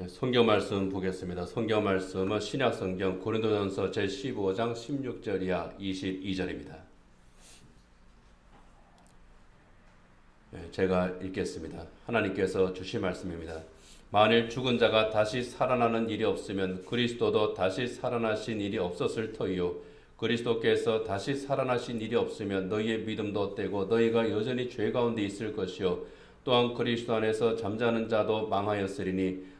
네, 성경 말씀 보겠습니다. 성경 말씀은 신약 성경 고린도전서 제 15장 16절 이하 22절입니다. 네, 제가 읽겠습니다. 하나님께서 주신 말씀입니다. 만일 죽은 자가 다시 살아나는 일이 없으면 그리스도도 다시 살아나신 일이 없었을 터이요 그리스도께서 다시 살아나신 일이 없으면 너희의 믿음도 떼고 너희가 여전히 죄 가운데 있을 것이요 또한 그리스도 안에서 잠자는 자도 망하였으리니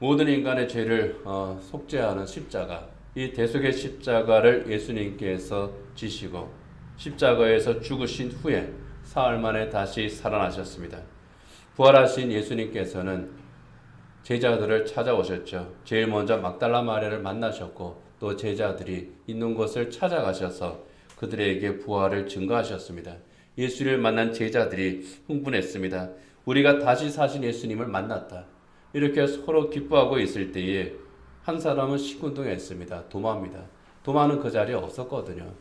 모든 인간의 죄를 어, 속죄하는 십자가, 이 대속의 십자가를 예수님께서 지시고 십자가에서 죽으신 후에 사흘 만에 다시 살아나셨습니다. 부활하신 예수님께서는 제자들을 찾아오셨죠. 제일 먼저 막달라 마리아를 만나셨고 또 제자들이 있는 곳을 찾아가셔서 그들에게 부활을 증거하셨습니다. 예수를 만난 제자들이 흥분했습니다. 우리가 다시 사신 예수님을 만났다. 이렇게 서로 기뻐하고 있을 때에 한 사람은 시군둥했습니다. 도마입니다. 도마는 그 자리에 없었거든요.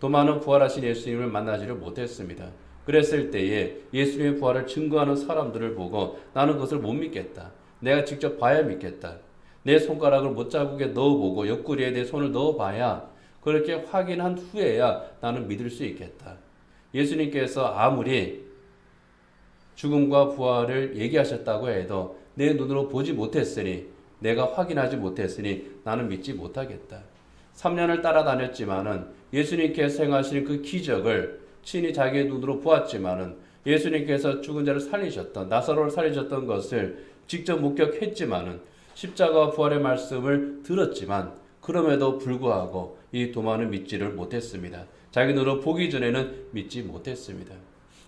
도마는 부활하신 예수님을 만나지를 못했습니다. 그랬을 때에 예수님의 부활을 증거하는 사람들을 보고 나는 그것을 못 믿겠다. 내가 직접 봐야 믿겠다. 내 손가락을 못자국에 넣어보고 옆구리에 내 손을 넣어봐야 그렇게 확인한 후에야 나는 믿을 수 있겠다. 예수님께서 아무리 죽음과 부활을 얘기하셨다고 해도 내 눈으로 보지 못했으니 내가 확인하지 못했으니 나는 믿지 못하겠다. 3년을 따라다녔지만은 예수님께서 행하신 그 기적을 친히 자기의 눈으로 보았지만은 예수님께서 죽은 자를 살리셨던 나사로를 살리셨던 것을 직접 목격했지만은 십자가 부활의 말씀을 들었지만 그럼에도 불구하고 이 도마는 믿지를 못했습니다. 자기 눈으로 보기 전에는 믿지 못했습니다.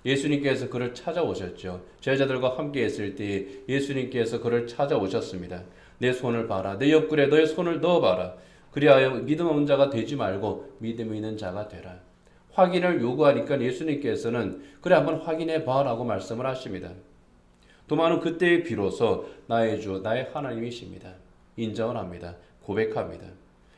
예수님께서 그를 찾아오셨죠. 제자들과 함께 했을 때 예수님께서 그를 찾아오셨습니다. 내 손을 봐라. 내 옆구리에 너의 손을 넣어봐라. 그리하여 믿음 없는 자가 되지 말고 믿음 있는 자가 되라. 확인을 요구하니까 예수님께서는 그래 한번 확인해 봐라고 말씀을 하십니다. 도마는 그때에 비로소 나의 주, 나의 하나님이십니다. 인정을 합니다. 고백합니다.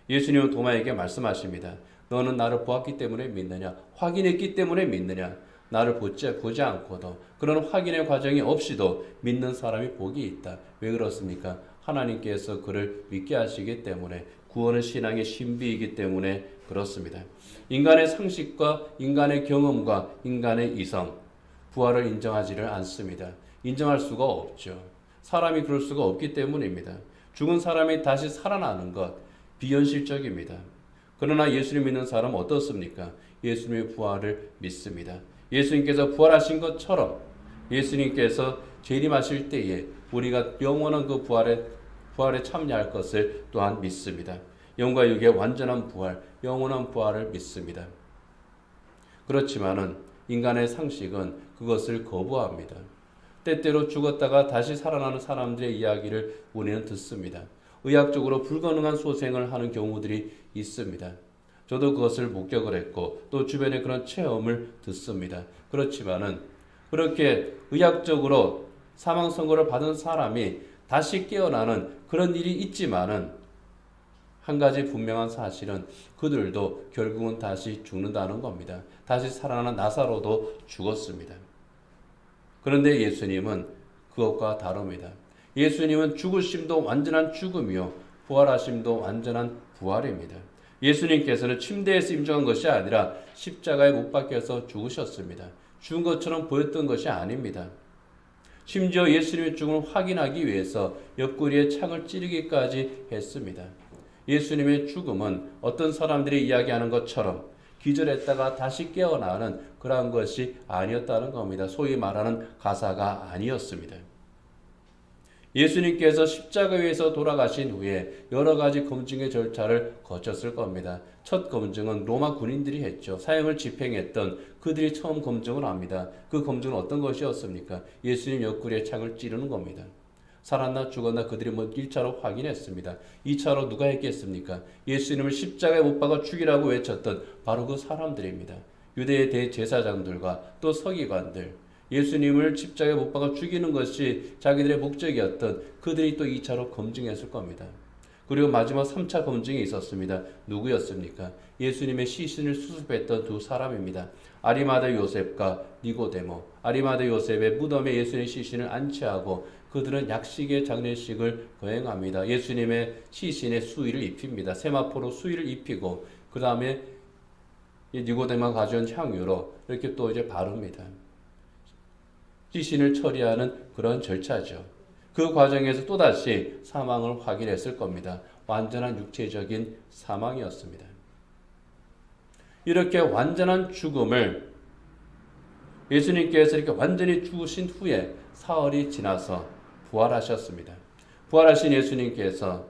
예수님은 도마에게 말씀하십니다. 너는 나를 보았기 때문에 믿느냐? 확인했기 때문에 믿느냐? 나를 보지, 보지 않고도 그런 확인의 과정이 없이도 믿는 사람이 복이 있다. 왜 그렇습니까? 하나님께서 그를 믿게 하시기 때문에 구원은 신앙의 신비이기 때문에 그렇습니다. 인간의 상식과 인간의 경험과 인간의 이성, 부활을 인정하지를 않습니다. 인정할 수가 없죠. 사람이 그럴 수가 없기 때문입니다. 죽은 사람이 다시 살아나는 것 비현실적입니다. 그러나 예수님 믿는 사람은 어떻습니까? 예수님의 부활을 믿습니다. 예수님께서 부활하신 것처럼 예수님께서 재림하실 때에 우리가 영원한 그 부활에 부활에 참여할 것을 또한 믿습니다. 영과 육의 완전한 부활, 영원한 부활을 믿습니다. 그렇지만은 인간의 상식은 그것을 거부합니다. 때때로 죽었다가 다시 살아나는 사람들의 이야기를 우리는 듣습니다. 의학적으로 불가능한 소생을 하는 경우들이 있습니다. 저도 그것을 목격을 했고 또 주변에 그런 체험을 듣습니다. 그렇지만은 그렇게 의학적으로 사망 선고를 받은 사람이 다시 깨어나는 그런 일이 있지만은 한 가지 분명한 사실은 그들도 결국은 다시 죽는다는 겁니다. 다시 살아나는 나사로도 죽었습니다. 그런데 예수님은 그것과 다릅니다. 예수님은 죽으심도 완전한 죽음이요 부활하심도 완전한 부활입니다. 예수님께서는 침대에서 임종한 것이 아니라 십자가에 못 박혀서 죽으셨습니다. 죽은 것처럼 보였던 것이 아닙니다. 심지어 예수님의 죽음을 확인하기 위해서 옆구리에 창을 찌르기까지 했습니다. 예수님의 죽음은 어떤 사람들이 이야기하는 것처럼 기절했다가 다시 깨어나는 그러한 것이 아니었다는 겁니다. 소위 말하는 가사가 아니었습니다. 예수님께서 십자가 위에서 돌아가신 후에 여러 가지 검증의 절차를 거쳤을 겁니다. 첫 검증은 로마 군인들이 했죠. 사형을 집행했던 그들이 처음 검증을 합니다. 그 검증은 어떤 것이었습니까? 예수님 옆구리에 창을 찌르는 겁니다. 살았나 죽었나 그들이 뭐 1차로 확인했습니다. 2차로 누가 했겠습니까? 예수님을 십자가에 못 박아 죽이라고 외쳤던 바로 그 사람들입니다. 유대의 대제사장들과 또 서기관들, 예수님을 십자가에 못 박아 죽이는 것이 자기들의 목적이었던 그들이 또 2차로 검증했을 겁니다. 그리고 마지막 3차 검증이 있었습니다. 누구였습니까? 예수님의 시신을 수습했던 두 사람입니다. 아리마다 요셉과 니고데모. 아리마다 요셉의 무덤에 예수님의 시신을 안치하고 그들은 약식의 장례식을 거행합니다. 예수님의 시신에 수의를 입힙니다. 세마포로 수의를 입히고 그 다음에 니고데모가 가져온 향유로 이렇게 또 이제 바릅니다. 시신을 처리하는 그런 절차죠. 그 과정에서 또다시 사망을 확인했을 겁니다. 완전한 육체적인 사망이었습니다. 이렇게 완전한 죽음을 예수님께서 이렇게 완전히 죽으신 후에 사흘이 지나서 부활하셨습니다. 부활하신 예수님께서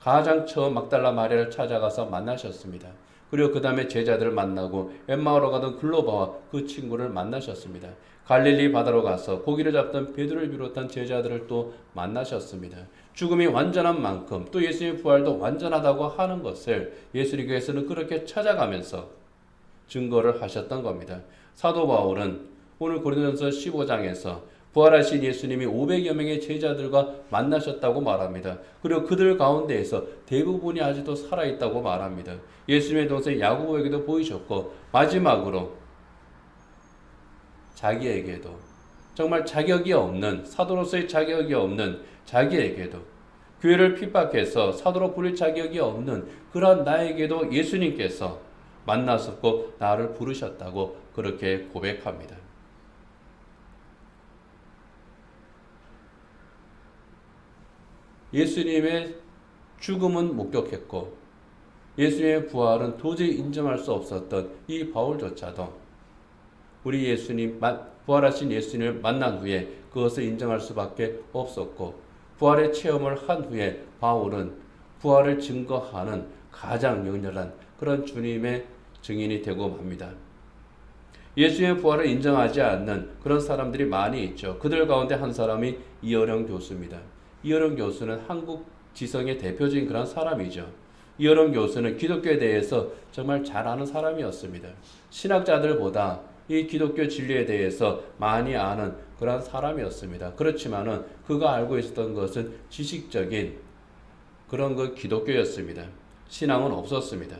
가장 처음 막달라 마리아를 찾아가서 만나셨습니다. 그리고 그 다음에 제자들을 만나고 엠마오로 가던 글로바와 그 친구를 만나셨습니다. 갈릴리 바다로 가서 고기를 잡던 베드로를 비롯한 제자들을 또 만나셨습니다. 죽음이 완전한 만큼 또 예수님의 부활도 완전하다고 하는 것을 예수님께서는 그렇게 찾아가면서 증거를 하셨던 겁니다. 사도 바울은 오늘 고린도전서 15장에서 부활하신 예수님이 500여 명의 제자들과 만나셨다고 말합니다. 그리고 그들 가운데에서 대부분이 아직도 살아있다고 말합니다. 예수님의 동생 야고보에게도 보이셨고 마지막으로 자기에게도 정말 자격이 없는 사도로서의 자격이 없는 자기에게도 교회를 핍박해서 사도로 부릴 자격이 없는 그런 나에게도 예수님께서 만나셨고 나를 부르셨다고 그렇게 고백합니다. 예수님의 죽음은 목격했고 예수님의 부활은 도저히 인정할 수 없었던 이 바울조차도 우리 예수님 부활하신 예수님을 만난 후에 그것을 인정할 수밖에 없었고 부활의 체험을 한 후에 바울은 부활을 증거하는 가장 열렬한 그런 주님의 증인이 되고 맙니다. 예수의 부활을 인정하지 않는 그런 사람들이 많이 있죠. 그들 가운데 한 사람이 이어령 교수입니다. 이어령 교수는 한국 지성의 대표적인 그런 사람이죠. 이어령 교수는 기독교에 대해서 정말 잘 아는 사람이었습니다. 신학자들보다 이 기독교 진리에 대해서 많이 아는 그런 사람이었습니다. 그렇지만은 그가 알고 있었던 것은 지식적인 그런 그 기독교였습니다. 신앙은 없었습니다.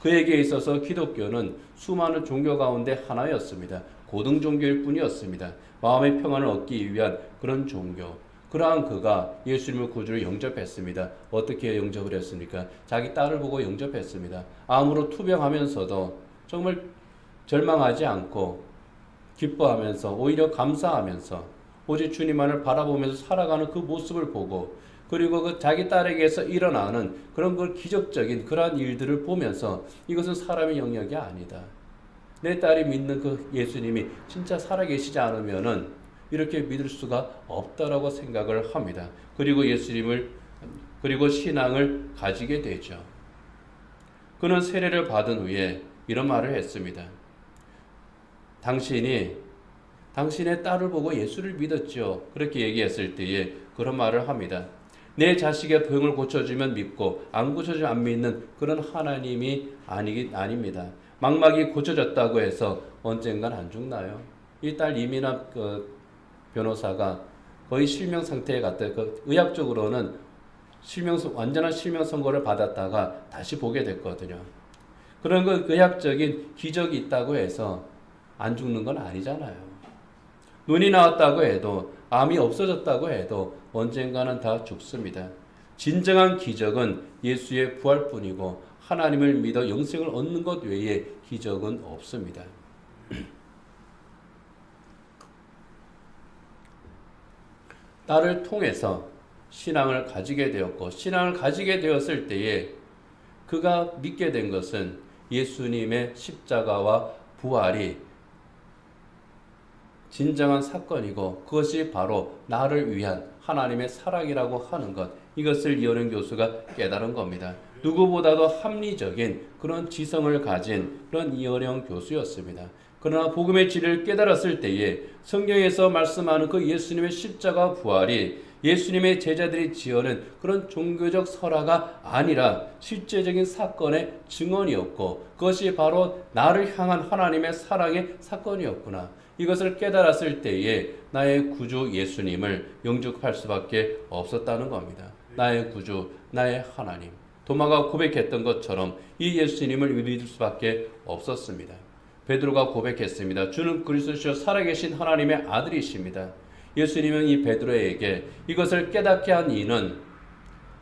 그에게 있어서 기독교는 수많은 종교 가운데 하나였습니다. 고등 종교일 뿐이었습니다. 마음의 평안을 얻기 위한 그런 종교. 그러한 그가 예수님을 구주를 영접했습니다. 어떻게 영접을 했습니까? 자기 딸을 보고 영접했습니다. 암으로 투병하면서도 정말 절망하지 않고 기뻐하면서 오히려 감사하면서 오직 주님만을 바라보면서 살아가는 그 모습을 보고 그리고 그 자기 딸에게서 일어나는 그런 그 기적적인 그러한 일들을 보면서 이것은 사람의 영역이 아니다. 내 딸이 믿는 그 예수님이 진짜 살아계시지 않으면은 이렇게 믿을 수가 없다라고 생각을 합니다. 그리고 예수님을 그리고 신앙을 가지게 되죠. 그는 세례를 받은 후에 이런 말을 했습니다. 당신이 당신의 딸을 보고 예수를 믿었죠. 그렇게 얘기했을 때에 그런 말을 합니다. 내 자식의 병을 고쳐주면 믿고 안 고쳐주면 안 믿는 그런 하나님이 아니기 아닙니다. 망막이 고쳐졌다고 해서 언젠간 안 죽나요? 이 딸 이민아 그 변호사가 거의 실명 상태에 갔다. 그 의학적으로는 실명 완전한 실명 선고를 받았다가 다시 보게 됐거든요. 그런 그 의학적인 기적이 있다고 해서 안 죽는 건 아니잖아요. 눈이 나왔다고 해도 암이 없어졌다고 해도 언젠가는 다 죽습니다. 진정한 기적은 예수의 부활뿐이고 하나님을 믿어 영생을 얻는 것 외에 기적은 없습니다. 딸을 통해서 신앙을 가지게 되었고 신앙을 가지게 되었을 때에 그가 믿게 된 것은 예수님의 십자가와 부활이 진정한 사건이고 그것이 바로 나를 위한 하나님의 사랑이라고 하는 것 이것을 이어른 교수가 깨달은 겁니다. 누구보다도 합리적인 그런 지성을 가진 그런 이어령 교수였습니다. 그러나 복음의 진리를 깨달았을 때에 성경에서 말씀하는 그 예수님의 십자가 부활이 예수님의 제자들이 지어낸 그런 종교적 설화가 아니라 실제적인 사건의 증언이었고 그것이 바로 나를 향한 하나님의 사랑의 사건이었구나. 이것을 깨달았을 때에 나의 구주 예수님을 영접할 수밖에 없었다는 겁니다. 나의 구주, 나의 하나님. 도마가 고백했던 것처럼 이 예수님을 믿을 수밖에 없었습니다. 베드로가 고백했습니다. 주는 그리스도시요 살아계신 하나님의 아들이십니다. 예수님은 이 베드로에게 이것을 깨닫게 한 이는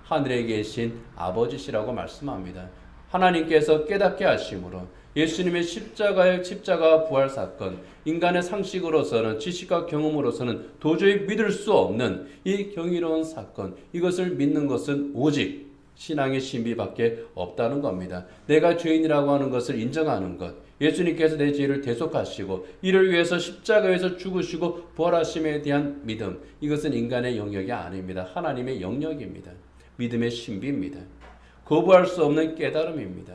하늘에 계신 아버지시라고 말씀합니다. 하나님께서 깨닫게 하심으로 예수님의 십자가의 십자가 부활 사건, 인간의 상식으로서는 지식과 경험으로서는 도저히 믿을 수 없는 이 경이로운 사건, 이것을 믿는 것은 오직 신앙의 신비밖에 없다는 겁니다. 내가 죄인이라고 하는 것을 인정하는 것, 예수님께서 내 죄를 대속하시고 이를 위해서 십자가에서 죽으시고 부활하심에 대한 믿음, 이것은 인간의 영역이 아닙니다. 하나님의 영역입니다. 믿음의 신비입니다. 거부할 수 없는 깨달음입니다.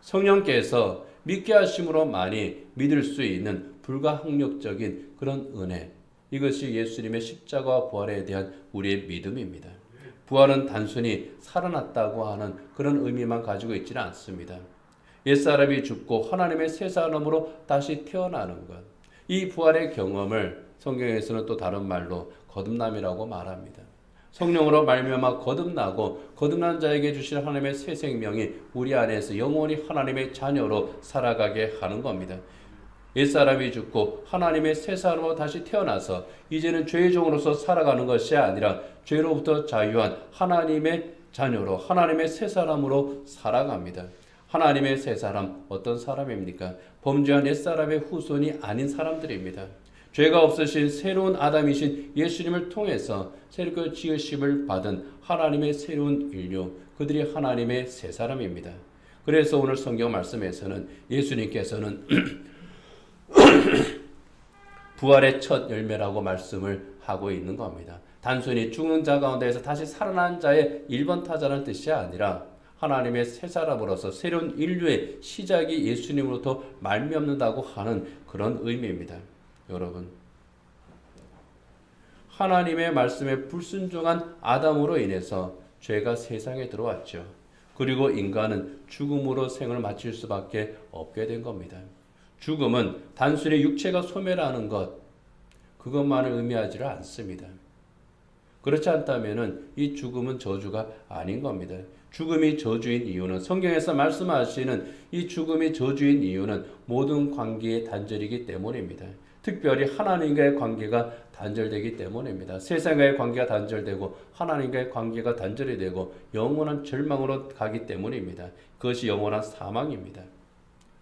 성령께서 믿게 하심으로만이 믿을 수 있는 불가항력적인 그런 은혜. 이것이 예수님의 십자가와 부활에 대한 우리의 믿음입니다. 부활은 단순히 살아났다고 하는 그런 의미만 가지고 있지는 않습니다. 옛사람이 죽고 하나님의 새 사람으로 다시 태어나는 것. 이 부활의 경험을 성경에서는 또 다른 말로 거듭남이라고 말합니다. 성령으로 말미암아 거듭나고 거듭난 자에게 주실 하나님의 새 생명이 우리 안에서 영원히 하나님의 자녀로 살아가게 하는 겁니다. 옛사람이 죽고 하나님의 새 사람으로 다시 태어나서 이제는 죄의 종으로서 살아가는 것이 아니라 죄로부터 자유한 하나님의 자녀로 하나님의 새 사람으로 살아갑니다. 하나님의 새 사람 어떤 사람입니까? 범죄한 옛 사람의 후손이 아닌 사람들입니다. 죄가 없으신 새로운 아담이신 예수님을 통해서 새롭게 지으심을 받은 하나님의 새로운 인류, 그들이 하나님의 새 사람입니다. 그래서 오늘 성경 말씀에서는 예수님께서는 부활의 첫 열매라고 말씀을 하고 있는 겁니다. 단순히 죽은 자 가운데에서 다시 살아난 자의 1번 타자는 뜻이 아니라 하나님의 새 사람으로서 새로운 인류의 시작이 예수님으로부터 말미암는다고 하는 그런 의미입니다. 여러분 하나님의 말씀에 불순종한 아담으로 인해서 죄가 세상에 들어왔죠. 그리고 인간은 죽음으로 생을 마칠 수밖에 없게 된 겁니다. 죽음은 단순히 육체가 소멸하는 것 그것만을 의미하지를 않습니다. 그렇지 않다면은 이 죽음은 저주가 아닌 겁니다. 죽음이 저주인 이유는 성경에서 말씀하시는 이 죽음이 저주인 이유는 모든 관계의 단절이기 때문입니다. 특별히 하나님과의 관계가 단절되기 때문입니다. 세상과의 관계가 단절되고 하나님과의 관계가 단절이 되고 영원한 절망으로 가기 때문입니다. 그것이 영원한 사망입니다.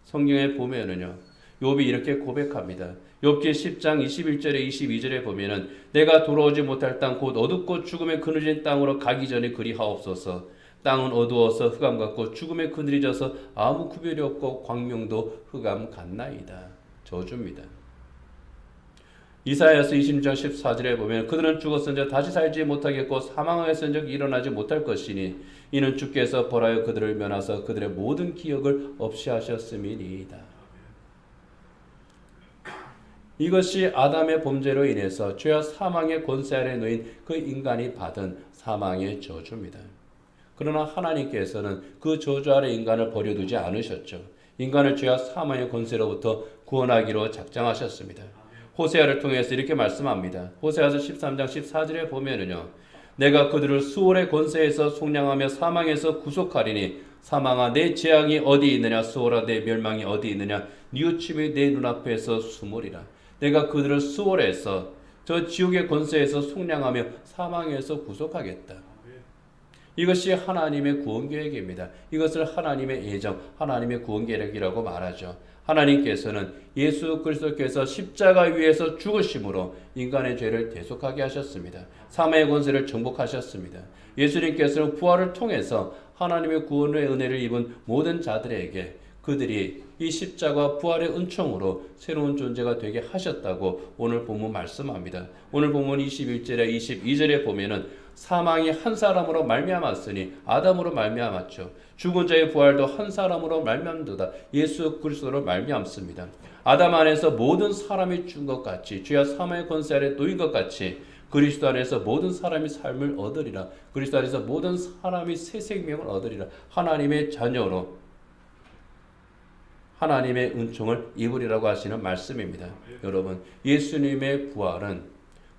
성경에 보면은요. 욥이 이렇게 고백합니다. 욥기 10장 21절에 22절에 보면은 내가 돌아오지 못할 땅 곧 어둡고 죽음의 그늘진 땅으로 가기 전에 그리하옵소서. 땅은 어두워서 흑암 같고 죽음의 그늘이 져서 아무 구별이 없고 광명도 흑암 같나이다. 저주입니다. 이사야서 20장 14절에 보면 그들은 죽었은즉 다시 살지 못하겠고 사망하였은즉 일어나지 못할 것이니 이는 주께서 벌하여 그들을 면하사 그들의 모든 기억을 없이 하셨음이니이다. 이것이 아담의 범죄로 인해서 죄와 사망의 권세 아래 놓인 그 인간이 받은 사망의 저주입니다. 그러나 하나님께서는 그 저주 아래 인간을 버려두지 않으셨죠. 인간을 죄와 사망의 권세로부터 구원하기로 작정하셨습니다. 호세아를 통해서 이렇게 말씀합니다. 호세아서 13장 14절에 보면은요. 내가 그들을 수월의 권세에서 속량하며 사망에서 구속하리니 사망아 내 재앙이 어디 있느냐 수월아 내 멸망이 어디 있느냐 뉘우침이 내 눈앞에서 숨으리라. 내가 그들을 수월에서 저 지옥의 권세에서 속량하며 사망에서 구속하겠다. 이것이 하나님의 구원 계획입니다. 이것을 하나님의 예정, 하나님의 구원 계획이라고 말하죠. 하나님께서는 예수 그리스도께서 십자가 위에서 죽으심으로 인간의 죄를 대속하게 하셨습니다. 사망의 권세를 정복하셨습니다. 예수님께서는 부활을 통해서 하나님의 구원의 은혜를 입은 모든 자들에게 그들이 이 십자가 부활의 은총으로 새로운 존재가 되게 하셨다고 오늘 본문 말씀합니다. 오늘 본문 21절에 22절에 보면은 사망이 한 사람으로 말미암았으니 아담으로 말미암았죠. 죽은 자의 부활도 한 사람으로 말미암도다. 예수 그리스도로 말미암습니다. 아담 안에서 모든 사람이 죽은 것 같이 죄와 사망의 권세 아래 놓인 것 같이 그리스도 안에서 모든 사람이 삶을 얻으리라. 그리스도 안에서 모든 사람이 새 생명을 얻으리라. 하나님의 자녀로 하나님의 은총을 입으리라고 하시는 말씀입니다. 여러분, 예수님의 부활은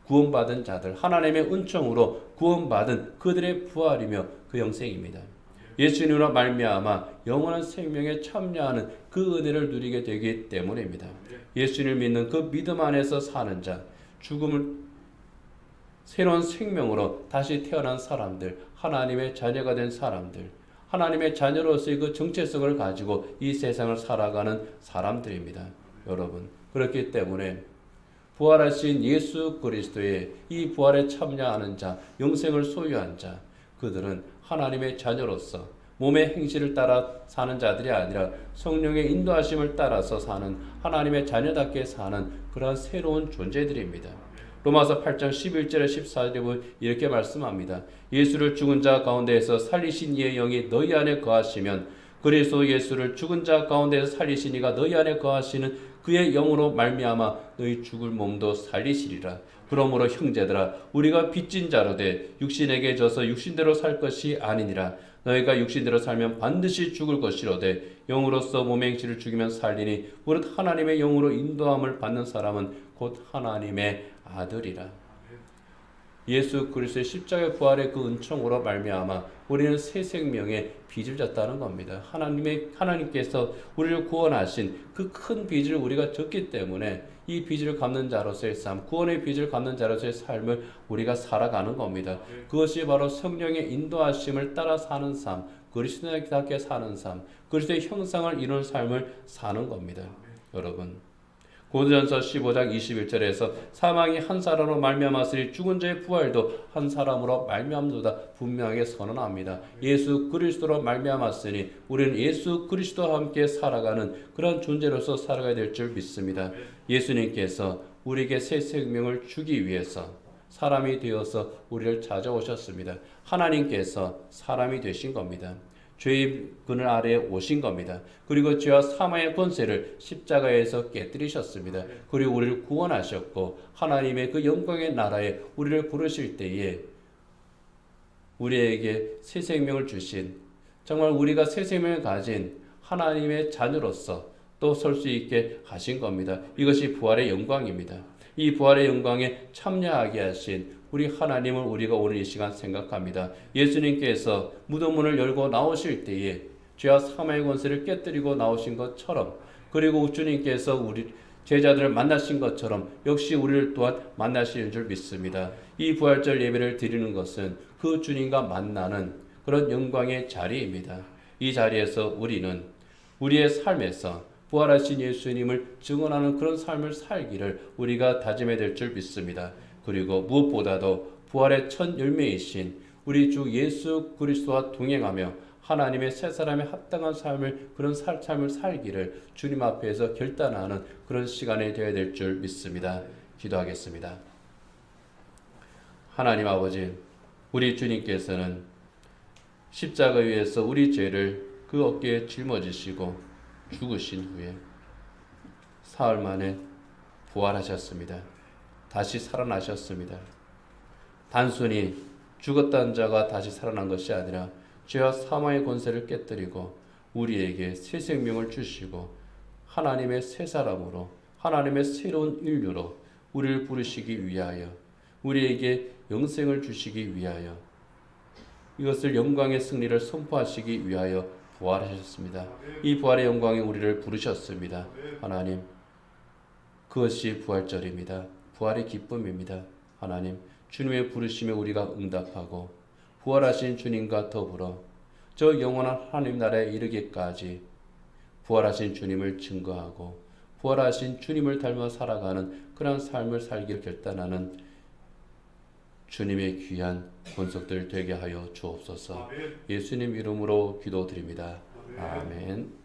구원받은 자들, 하나님의 은총으로 구원받은 그들의 부활이며 그 영생입니다. 예수님으로 말미암아 영원한 생명에 참여하는 그 은혜를 누리게 되기 때문입니다. 예수님을 믿는 그 믿음 안에서 사는 자, 죽음을 새로운 생명으로 다시 태어난 사람들, 하나님의 자녀가 된 사람들, 하나님의 자녀로서의 그 정체성을 가지고 이 세상을 살아가는 사람들입니다. 여러분, 그렇기 때문에 부활하신 예수 그리스도의 이 부활에 참여하는 자, 영생을 소유한 자, 그들은 하나님의 자녀로서 몸의 행실을 따라 사는 자들이 아니라 성령의 인도하심을 따라서 사는 하나님의 자녀답게 사는 그러한 새로운 존재들입니다. 로마서 8장 11절에 14절에 보면 이렇게 말씀합니다. 예수를 죽은 자 가운데에서 살리신 이의 영이 너희 안에 거하시면 그리스도 예수를 죽은 자 가운데에서 살리신 이가 너희 안에 거하시는 그의 영으로 말미암아 너희 죽을 몸도 살리시리라. 그러므로 형제들아 우리가 빚진 자로 돼 육신에게 져서 육신대로 살 것이 아니니라. 너희가 육신대로 살면 반드시 죽을 것이로되 영으로서 몸의 행실을 죽이면 살리니 무릇 하나님의 영으로 인도함을 받는 사람은 곧 하나님의 아들이라. 예수 그리스도의 십자가 부활의 그 은총으로 말미암아 우리는 새 생명의 빚을 졌다는 겁니다. 하나님의 하나님께서 우리를 구원하신 그 큰 빚을 우리가 졌기 때문에 이 빚을 갚는 자로서의 삶, 구원의 빚을 갚는 자로서의 삶을 우리가 살아가는 겁니다. 그것이 바로 성령의 인도하심을 따라 사는 삶, 그리스도인답게 사는 삶, 그리스도의 형상을 이루는 삶을 사는 겁니다. 여러분. 고도전서 15장 21절에서 사망이 한 사람으로 말미암았으니 죽은 자의 부활도 한 사람으로 말미암도다 분명하게 선언합니다. 예수 그리스도로 말미암았으니 우리는 예수 그리스도와 함께 살아가는 그런 존재로서 살아가야 될 줄 믿습니다. 예수님께서 우리에게 새 생명을 주기 위해서 사람이 되어서 우리를 찾아오셨습니다. 하나님께서 사람이 되신 겁니다. 죄의 그늘 아래에 오신 겁니다. 그리고 죄와 사망의 권세를 십자가에서 깨뜨리셨습니다. 그리고 우리를 구원하셨고 하나님의 그 영광의 나라에 우리를 부르실 때에 우리에게 새 생명을 주신 정말 우리가 새 생명을 가진 하나님의 자녀로서 또 설 수 있게 하신 겁니다. 이것이 부활의 영광입니다. 이 부활의 영광에 참여하게 하신 우리 하나님을 우리가 오늘 이 시간 생각합니다. 예수님께서 무덤문을 열고 나오실 때에 죄와 사망의 권세를 깨뜨리고 나오신 것처럼 그리고 주님께서 우리 제자들을 만나신 것처럼 역시 우리를 또한 만나시는 줄 믿습니다. 이 부활절 예배를 드리는 것은 그 주님과 만나는 그런 영광의 자리입니다. 이 자리에서 우리는 우리의 삶에서 부활하신 예수님을 증언하는 그런 삶을 살기를 우리가 다짐해야 될 줄 믿습니다. 그리고 무엇보다도 부활의 첫 열매이신 우리 주 예수 그리스도와 동행하며 하나님의 새 사람의 합당한 삶을 그런 살, 삶을 살기를 주님 앞에서 결단하는 그런 시간이 되어야 될 줄 믿습니다. 기도하겠습니다. 하나님 아버지, 우리 주님께서는 십자가 위에서 우리 죄를 그 어깨에 짊어지시고 죽으신 후에 사흘 만에 부활하셨습니다. 다시 살아나셨습니다. 단순히 죽었다는 자가 다시 살아난 것이 아니라 죄와 사망의 권세를 깨뜨리고 우리에게 새 생명을 주시고 하나님의 새 사람으로 하나님의 새로운 인류로 우리를 부르시기 위하여 우리에게 영생을 주시기 위하여 이것을 영광의 승리를 선포하시기 위하여 부활하셨습니다. 이 부활의 영광에 우리를 부르셨습니다. 하나님, 그것이 부활절입니다. 부활의 기쁨입니다. 하나님, 주님의 부르심에 우리가 응답하고 부활하신 주님과 더불어 저 영원한 하나님 나라에 이르기까지 부활하신 주님을 증거하고 부활하신 주님을 닮아 살아가는 그런 삶을 살기를 결단하는 주님의 귀한 본석들 되게 하여 주옵소서. 예수님 이름으로 기도드립니다. 아멘.